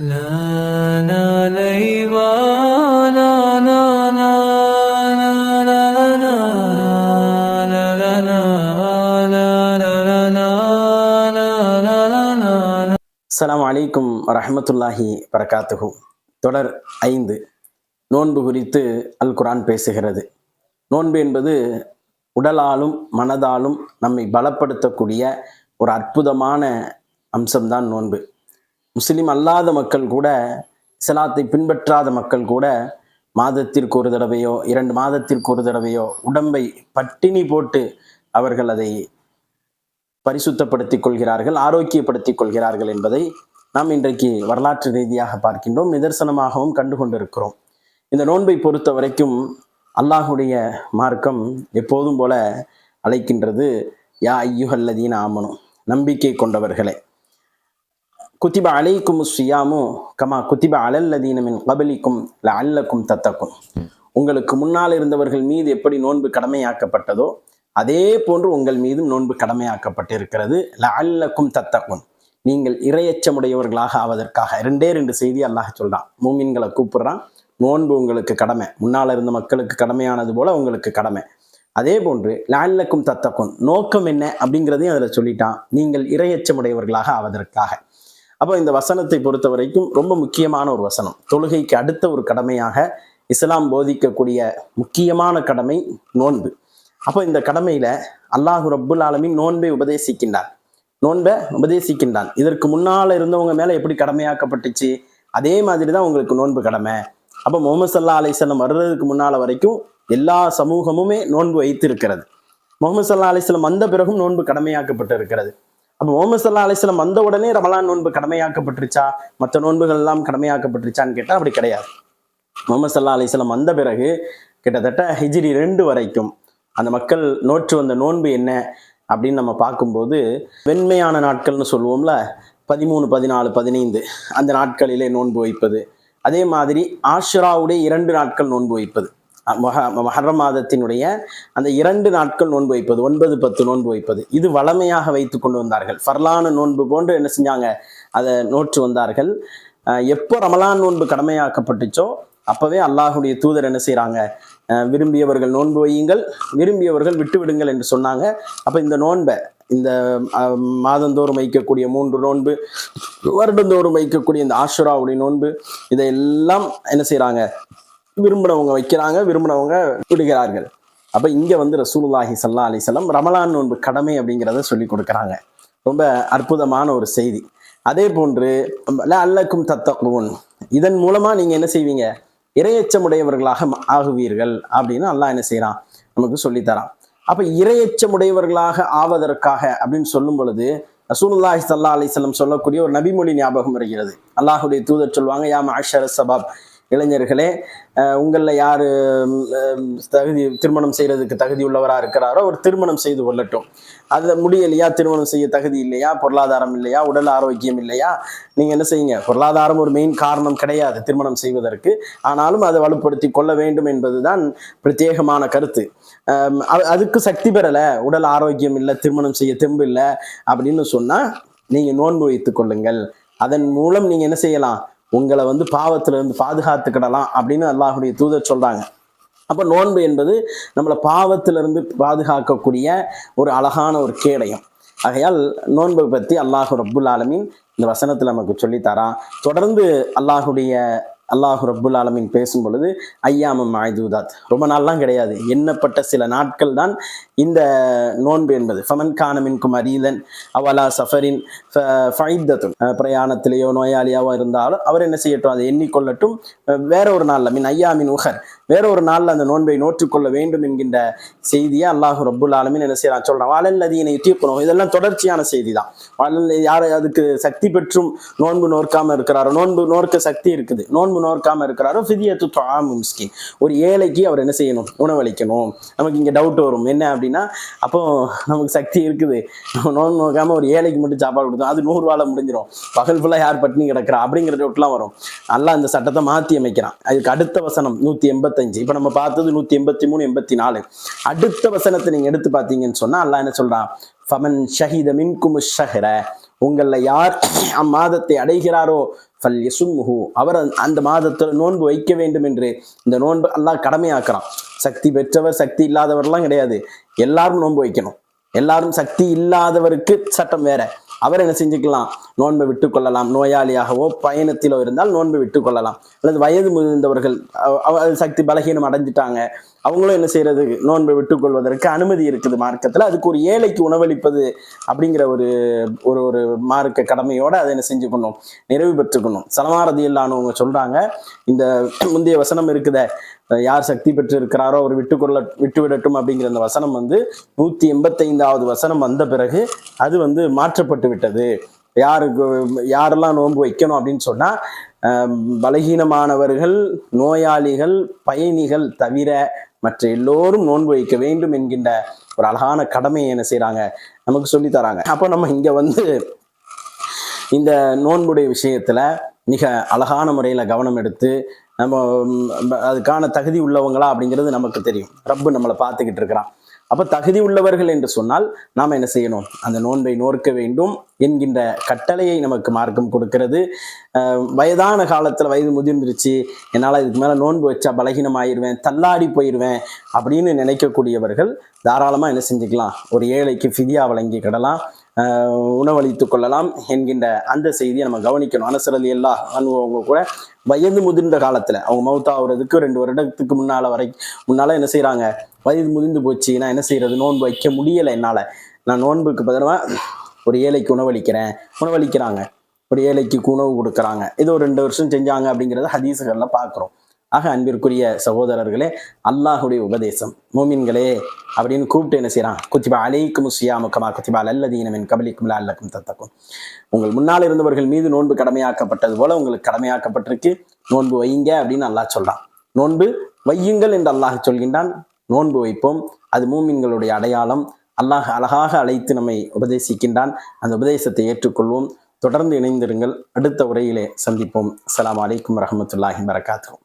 அஸ்லாம் வலைக்கும் ரஹமத்துல்லாஹி பரகாத்துஹு தொடர் ஐந்து நோன்பு குறித்து அல் குரான் பேசுகிறது நோன்பு என்பது உடலாலும் மனதாலும் நம்மை பலப்படுத்தக்கூடிய ஒரு அற்புதமான அம்சம்தான் நோன்பு முஸ்லீம் அல்லாத மக்கள் கூட இஸ்லாத்தை பின்பற்றாத மக்கள் கூட மாதத்திற்கு ஒரு தடவையோ இரண்டு மாதத்திற்கு ஒரு தடவையோ உடம்பை பட்டினி போட்டு அவர்கள் அதை பரிசுத்தப்படுத்திக் கொள்கிறார்கள் ஆரோக்கியப்படுத்திக் கொள்கிறார்கள் என்பதை நாம் இன்றைக்கு வரலாற்று ரீதியாக பார்க்கின்றோம் நிதர்சனமாகவும் கண்டு கொண்டிருக்கிறோம் இந்த நோன்பை பொறுத்த வரைக்கும் அல்லாஹுடைய மார்க்கம் எப்போதும் போல அழைக்கின்றது யா ஐயுகல்லதீன் ஆமனும் நம்பிக்கை கொண்டவர்களே. குத்திப அலைக்கும் சியாமு கமா குத்திப அலல்லதீனமின் கபலிக்கும் அல்லக்கும் தத்தக்கும் உங்களுக்கு முன்னால் இருந்தவர்கள் மீது எப்படி நோன்பு கடமையாக்கப்பட்டதோ அதே போன்று உங்கள் மீதும் நோன்பு கடமையாக்கப்பட்டிருக்கிறது. அல்லக்கும் தத்தக்கும் நீங்கள் இரையச்சமுடையவர்களாக ஆவதற்காக. ரெண்டே ரெண்டு செய்தி அல்லாஹ் சொல்றான். மூமின்களை கூப்பிடுறான். நோன்பு உங்களுக்கு கடமை. முன்னால் இருந்த மக்களுக்கு கடமையானது போல உங்களுக்கு கடமை. அதே போன்று லால்லக்கும் தத்தக்கும் நோக்கம் என்ன அப்படிங்கிறதையும் அதில் சொல்லிட்டான். நீங்கள் இரையச்சமுடையவர்களாக ஆவதற்காக. அப்போ இந்த வசனத்தை பொறுத்த வரைக்கும் ரொம்ப முக்கியமான ஒரு வசனம். தொழுகைக்கு அடுத்த ஒரு கடமையாக இஸ்லாம் போதிக்கக்கூடிய முக்கியமான கடமை நோன்பு. அப்போ இந்த கடமையில அல்லாஹு ரப்புல் ஆலமின் நோன்பை உபதேசிக்கின்றான். நோன்பை உபதேசிக்கின்றான். இதற்கு முன்னால் இருந்தவங்க மேலே எப்படி கடமையாக்கப்பட்டுச்சு? அதே மாதிரி தான் உங்களுக்கு நோன்பு கடமை. அப்போ முகமது சல்லா அலிஸ்லம் வர்றதுக்கு முன்னால் வரைக்கும் எல்லா சமூகமுமே நோன்பு வைத்து இருக்கிறது முகமது சல்லா அலிஸ்லம் வந்த பிறகும் நோன்பு கடமையாக்கப்பட்டு இருக்கிறது அப்போ ஓமசல்லா அலிஸ்லம் வந்த உடனே ரமலான் நோன்பு கடமையாக்கப்பட்டுருச்சா? மற்ற நோன்புகள் எல்லாம் கடமையாக்கப்பட்டுருச்சான்னு கேட்டால் அப்படி கிடையாது. முகமது சல்லா அலிஸ்லம் வந்த பிறகு கிட்டத்தட்ட ஹிஜ்ரி ரெண்டு வரைக்கும் அந்த மக்கள் நோற்று வந்த நோன்பு என்ன அப்படின்னு நம்ம பார்க்கும்போது வெண்மையான நாட்கள்னு சொல்லுவோம்ல பதிமூணு பதினாலு பதினைந்து அந்த நாட்களிலே நோன்பு வைப்பது. அதே மாதிரி ஆஷ்ராவுடைய இரண்டு நாட்கள் நோன்பு வைப்பது. மஹ மஹர மாதத்தினுடைய அந்த இரண்டு நாட்கள் நோன்பு வைப்பது ஒன்பது பத்து நோன்பு வைப்பது இது வளமையாக வைத்து கொண்டு வந்தார்கள். ஃபர்லான நோன்பு போன்று என்ன செஞ்சாங்க? அதை நோற்று வந்தார்கள். எப்போ ரமலான் நோன்பு கடமையாக்கப்பட்டுச்சோ அப்பவே அல்லாஹுடைய தூதர் என்ன செய்கிறாங்க அஹ் விரும்பியவர்கள் நோன்பு வையுங்கள் விரும்பியவர்கள் விட்டு விடுங்கள் என்று சொன்னாங்க. அப்போ இந்த நோன்பை இந்த மாதந்தோறும் வைக்கக்கூடிய மூன்று நோன்பு வருடந்தோறும் வைக்கக்கூடிய இந்த ஆஷுராவுடைய நோன்பு இதையெல்லாம் என்ன செய்கிறாங்க விரும்பினவங்க வைக்கிறாங்க விரும்பினவங்க விடுகிறார்கள். அப்ப இங்க வந்து ரசூலுல்லாஹி சல்லா அலைஹி ரமலான் நோன்பு கடமை அப்படிங்கிறத சொல்லி கொடுக்குறாங்க. ரொம்ப அற்புதமான ஒரு செய்தி. அதே போன்று அல்லக்கும் தத்தகுன் இதன் மூலமா நீங்க என்ன செய்வீங்க? இரையச்சமுடையவர்களாக ஆகுவீர்கள் அப்படின்னு அல்லாஹ் என்ன செய்யறான் நமக்கு சொல்லித்தரான் அப்ப இரையச்சமுடையவர்களாக ஆவதற்காக அப்படின்னு சொல்லும் பொழுது ரசூலுல்லாஹி சல்லா அலிசல்லம் சொல்லக்கூடிய ஒரு நபிமொழி ஞாபகம் வருகிறது. அல்லாஹுடைய தூதர் சொல்லுவாங்க யா மாஷர சபாப் இளைஞர்களே உங்களில் யார் தகுதி திருமணம் செய்கிறதுக்கு தகுதி உள்ளவராக இருக்கிறாரோ ஒரு திருமணம் செய்து கொள்ளட்டும். அது முடியலையா? திருமணம் செய்ய தகுதி இல்லையா? பொருளாதாரம் இல்லையா? உடல் ஆரோக்கியம் இல்லையா? நீங்கள் என்ன செய்யுங்க? பொருளாதாரம் ஒரு மெயின் காரணம் கிடையாது திருமணம் செய்வதற்கு. ஆனாலும் அதை வலுப்படுத்தி கொள்ள வேண்டும் என்பதுதான் பிரத்யேகமான கருத்து. அது- அதுக்கு சக்தி பெறலை. உடல் ஆரோக்கியம் இல்லை திருமணம் செய்ய தெம்பு இல்லை அப்படின்னு சொன்னால் நீங்கள் நோன்பு வைத்துக் கொள்ளுங்கள். அதன் மூலம் நீங்கள் என்ன செய்யலாம்? உங்களை வந்து பாவத்துல இருந்து பாதுகாத்துக்கிடலாம் அப்படின்னு அல்லாஹுடைய தூதர் சொல்றாங்க. அப்போ நோன்பு என்பது நம்மளை பாவத்திலிருந்து பாதுகாக்கக்கூடிய ஒரு அழகான ஒரு கேடயம். ஆகையால் நோன்பை பற்றி அல்லாஹு ரப்புல் ஆலமின் இந்த வசனத்தில் நமக்கு சொல்லித்தரான் தொடர்ந்து அல்லாஹுடைய அல்லாஹு ரப்புல் ஆலமின் பேசும் பொழுது ஐயாமம் ஆயுதாத் ரொம்ப நாள்லாம் கிடையாது. எண்ணப்பட்ட சில நாட்கள் தான் இந்த நோன்பு என்பது. ஃபமன் கானமின் குமரீதன் அவலா சஃபரின் ஃபைத்தத்துன் பிரயாணத்திலேயோ நோயாளியாவோ இருந்தாலும் அவர் என்ன செய்யட்டும்? அதை எண்ணிக்கொள்ளட்டும். வேற ஒரு நாளில் மின் ஐயாமின் உஹர். வேற ஒரு நாளில் அந்த நோன்பை நோற்றுக்கொள்ள வேண்டும் என்கின்ற செய்தியை அல்லாஹு ரபுல் ஆலமின் என்ன செய்யறான் சொல்றான். வாழல்லதீனை தீர்க்கணும் இதெல்லாம் தொடர்ச்சியான செய்தி தான் வாழல் யார் அதுக்கு சக்தி பெற்றும் நோன்பு நோர்க்காம இருக்கிறாரோ? நோன்பு நோர்க்க சக்தி இருக்குது. நோன்பு நோர்க்காமல் இருக்கிறாரோ? ஃபிதியத்து தொழாமு மிஸ்கின். ஒரு ஏழைக்கு அவர் என்ன செய்யணும்? உணவளிக்கணும். நமக்கு இங்க டவுட் வரும். என்ன அப்படின்னா அப்போ நமக்கு சக்தி இருக்குது. நோன்பு நோக்காம ஒரு ஏழைக்கு மட்டும் சாப்பாடு கொடுத்தோம் அது நூறு முடிஞ்சிடும் பகல் ஃபுல்லாக யார் பட்டினி கிடக்கிறா? அப்படிங்கிற டவுட்லாம் வரும். நல்லா இந்த சட்டத்தை மாற்றி அமைக்கிறான். அதுக்கு அடுத்த வசனம் நூற்றி எண்பத்தஞ்சு இப்போ நம்ம பார்த்தது நூற்றி எண்பத்தி மூணு எண்பத்தி நாலு. அடுத்த வசனத்தை நீங்கள் எடுத்து பார்த்தீங்கன்னு சொன்னால் அல்லா என்ன சொல்றான்? ஃபமன் மின் குமு ஷஹர. உங்களில் யார் அம்மாதத்தை அடைகிறாரோ ஃபல் யசும்ஹு அவர் அந்த- மாதத்தில் நோன்பு வைக்க வேண்டும் என்று. இந்த நோன்பு எல்லாம் கடமையாக்குறான். சக்தி பெற்றவர் சக்தி இல்லாதவர்லாம் கிடையாது. எல்லாரும் நோன்பு வைக்கணும். எல்லாரும் சக்தி இல்லாதவருக்கு சட்டம் வேற. அவர் என்ன செஞ்சுக்கலாம்? நோன்பை விட்டுக்கொள்ளலாம். நோயாளியாகவோ பயணத்திலோ இருந்தால் நோன்பை விட்டுக்கொள்ளலாம். அல்லது வயது முதிர்ந்தவர்கள் அது சக்தி பலகீனம் அடைஞ்சிட்டாங்க. அவங்களும் என்ன செய்யறது? நோன்பை விட்டுக்கொள்வதற்கு அனுமதி இருக்குது மார்க்கத்தில். அதுக்கு ஒரு ஏழைக்கு உணவளிப்பது அப்படிங்கிற ஒரு ஒரு ஒரு மார்க்க கடமையோட அதை என்ன செஞ்சுக்கணும்? நிறைவு பெற்றுக்கணும். சலமாரதி இல்லானவங்க சொல்றாங்க. இந்த முந்தைய வசனம் இருக்குத யார் சக்தி பெற்று இருக்கிறாரோ அவர் விட்டுக்கொள்ள விட்டு விடட்டும் அப்படிங்கிற அந்த வசனம் வந்து நூத்தி எண்பத்தைந்தாவது வசனம் வந்த பிறகு அது வந்து மாற்றப்பட்டு விட்டது. யாருக்கு யாரெல்லாம் நோன்பு வைக்கணும் அப்படின்னு சொன்னா பலகீனமானவர்கள் நோயாளிகள் பயணிகள் தவிர மற்ற எல்லோரும் நோன்பு வைக்க வேண்டும் என்கின்ற ஒரு அழகான கடமையை என்ன செய்யறாங்க நமக்கு சொல்லி தராங்க. அப்போ நம்ம இங்க வந்து இந்த நோன்புடைய விஷயத்துல மிக அழகான முறையில கவனம் எடுத்து நம்ம அதுக்கான தகுதி உள்ளவங்களா அப்படிங்கிறது நமக்கு தெரியும். ரப்பு நம்மளை பார்த்துக்கிட்டு இருக்கிறான். அப்ப தகுதி உள்ளவர்கள் என்று சொன்னால் நாம் என்ன செய்யணும்? அந்த நோன்பை நோர்க்க வேண்டும் என்கின்ற கட்டளையை நமக்கு மார்க்கம் கொடுக்கிறது. வயதான காலத்துல வயது முதிர்ந்துருச்சு. என்னால் இதுக்கு மேல நோன்பு வச்சா பலகீனம் ஆயிடுவேன் தள்ளாடி போயிடுவேன் அப்படின்னு நினைக்கக்கூடியவர்கள் தாராளமா என்ன செஞ்சுக்கலாம்? ஒரு ஏழைக்கு ஃபிதியா வழங்கி கிடலாம். ஆஹ் உணவளித்துக் கொள்ளலாம் என்கின்ற அந்த செய்தியை நம்ம கவனிக்கணும். அனுசரதி எல்லா அனுபவங்க கூட வயது முதிர்ந்த காலத்துல அவங்க மவுத்தாகிறதுக்கு ரெண்டு வருடத்துக்கு முன்னால வரை முன்னால என்ன செய்கிறாங்க வயது முதிர்ந்து போச்சு நான் என்ன செய்யறது நோன்பு வைக்க முடியலை என்னால. நான் நோன்புக்கு பதிலாக ஒரு ஏழைக்கு உணவளிக்கிறேன். உணவளிக்கிறாங்க. ஒரு ஏழைக்கு உணவு கொடுக்குறாங்க. இது ஒரு ரெண்டு வருஷம் செஞ்சாங்க அப்படிங்கிறத ஹதீஸுகள்ல பார்க்குறோம் ஆக அன்பிற்குரிய சகோதரர்களே அல்லாஹுடைய உபதேசம். மோமின்களே அப்படின்னு கூப்பிட்டு என்ன செய்யறான் குத்திபா அலைக்கும் சியாமுக்கமா குத்திபா அல்லதீனமின் கபலிக்கும் அல்லக்கும் தத்தக்கும். உங்கள் முன்னால் இருந்தவர்கள் மீது நோன்பு கடமையாக்கப்பட்டது போல உங்களுக்கு கடமையாக்கப்பட்டிருக்கு. நோன்பு வையுங்க அப்படின்னு அல்லாஹ் சொல்றான். நோன்பு வையுங்கள் என்று அல்லாஹ் சொல்கின்றான். நோன்பு வைப்போம். அது மூமின்களுடைய அடையாளம். அல்லாஹ் அழகாக அழைத்து நம்மை உபதேசிக்கின்றான். அந்த உபதேசத்தை ஏற்றுக்கொள்வோம். தொடர்ந்து இணைந்திருங்கள். அடுத்த உரையிலே சந்திப்போம். அலாம் அலைக்கும் வரமத்துல்லாஹி வரகாத்துஹு